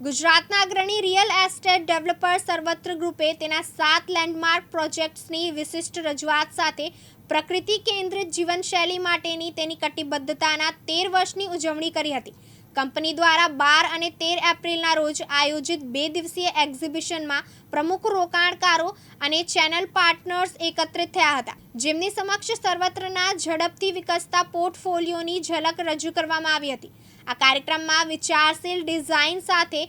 ગુજરાતના અગ્રણી real estate developer સર્વત્ર ગ્રુપે તેના સાત લેન્ડમાર્ક પ્રોજેક્ટ્સની વિશિષ્ટ રજૂઆત સાથે પ્રકૃતિ કેન્દ્રિત જીવનશૈલી માટેની તેની કટિબદ્ધતાના તેર વર્ષની ઉજવણી કરી હતી. કંપની દ્વારા બાર અને તેર એપ્રિલના રોજ આયોજિત બે દિવસીય એક્ઝિબિશનમાં પ્રમુખ રોકાણકારો અને ચેનલ પાર્ટનર્સ એકત્રિત થયા હતા. જેમની સમક્ષ સર્વત્રના ઝડપથી વિકસતા પોર્ટફોલિયોની ઝલક રજૂ કરવામાં આવી હતી. આ કાર્યક્રમમાં વિચારશીલ ડિઝાઇન સાથે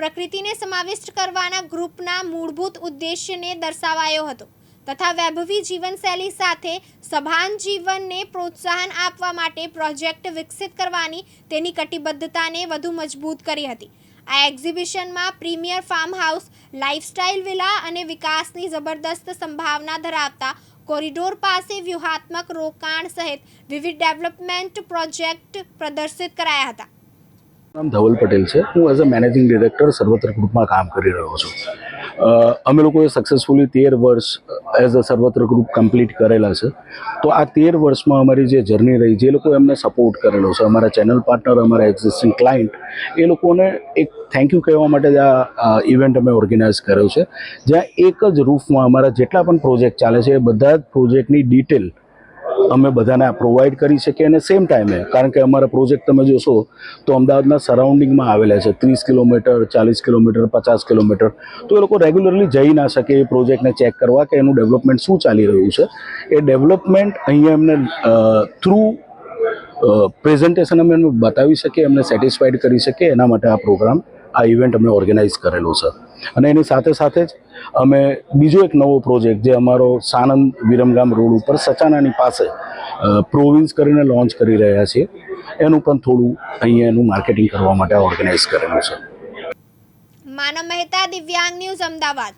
પ્રકૃતિને સમાવિષ્ટ કરવાના ગ્રુપના મૂળભૂત ઉદ્દેશ્યને દર્શાવાયો હતો. તથા વૈભવી જીવનશૈલી સાથે સભાન જીવનને પ્રોત્સાહન આપવા માટે પ્રોજેક્ટ વિકસિત કરવાની તેની કટિબદ્ધતાને વધુ મજબૂત કરી હતી. આ એક્ઝિબિશનમાં premier farm house lifestyle villa અને વિકાસની જબરદસ્ત સંભાવના ધરાવતા કોરિડોર પાસે વ્યૂહાત્મક રોકાણ સહિત વિવિધ ડેવલપમેન્ટ પ્રોજેક્ટ પ્રદર્શિત કરાયા હતા. નામ ધવલ પટેલ છે. હું એઝ અ મેનેજિંગ ડિરેક્ટર સર્વત્ર ગ્રુપમાં કામ કરી રહ્યો છું. અમે લોકોએ સક્સેસફુલી તેર વર્ષ એઝ અ સર્વત્ર ગ્રુપ કમ્પ્લીટ કરેલા છે. તો આ તેર વર્ષમાં અમારી જે જર્ની રહી, જે લોકો એમને સપોર્ટ કરેલો છે, અમારા ચેનલ પાર્ટનર અમારા એક્ઝિસ્ટિંગ ક્લાયન્ટ એ લોકોને એક થેન્ક યુ કહેવા માટે જ આ ઇવેન્ટ અમે ઓર્ગેનાઇઝ કર્યો છે. જ્યાં એક જ રૂફમાં અમારા જેટલા પણ પ્રોજેક્ટ ચાલે છે, એ બધા જ પ્રોજેક્ટની ડિટેલ અમે બધાને પ્રોવાઈડ કરી શકીએ અને સેમ ટાઈમે કારણ કે અમારા પ્રોજેક્ટ તમે જોશો તો અમદાવાદના સરાઉન્ડિંગમાં આવેલા છે. ત્રીસ કિલોમીટર, ચાલીસ કિલોમીટર, પચાસ કિલોમીટર. તો એ લોકો રેગ્યુલરલી જઈ ના શકે એ પ્રોજેક્ટને ચેક કરવા કે એનું ડેવલપમેન્ટ શું ચાલી રહ્યું છે. એ ડેવલપમેન્ટ અહીંયા એમને થ્રુ પ્રેઝન્ટેશન અમે એમને બતાવી શકીએ, એમને સેટિસ્ફાઈડ કરી શકીએ. એના માટે આ પ્રોગ્રામ આ ઇવેન્ટ અમે ઓર્ગેનાઇઝ કરેલો છે. અને એની સાથે સાથે જ અમે બીજો એક નવો પ્રોજેક્ટ જે અમારો સાણંદ વિરમગામ રોડ ઉપર સચાનાની પાસે પ્રોવિન્સ કરીને લોન્ચ કરી રહ્યા છીએ. એનું પણ થોડું અહીંયા એનું માર્કેટિંગ કરવા માટે ઓર્ગેનાઇઝ કરેલું છે. માનવ મહેતા દિવ્યાંગ ન્યૂઝ અમદાવાદ.